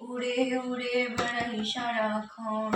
উড়ে উড়ে বেড়াই সারাক্ষণ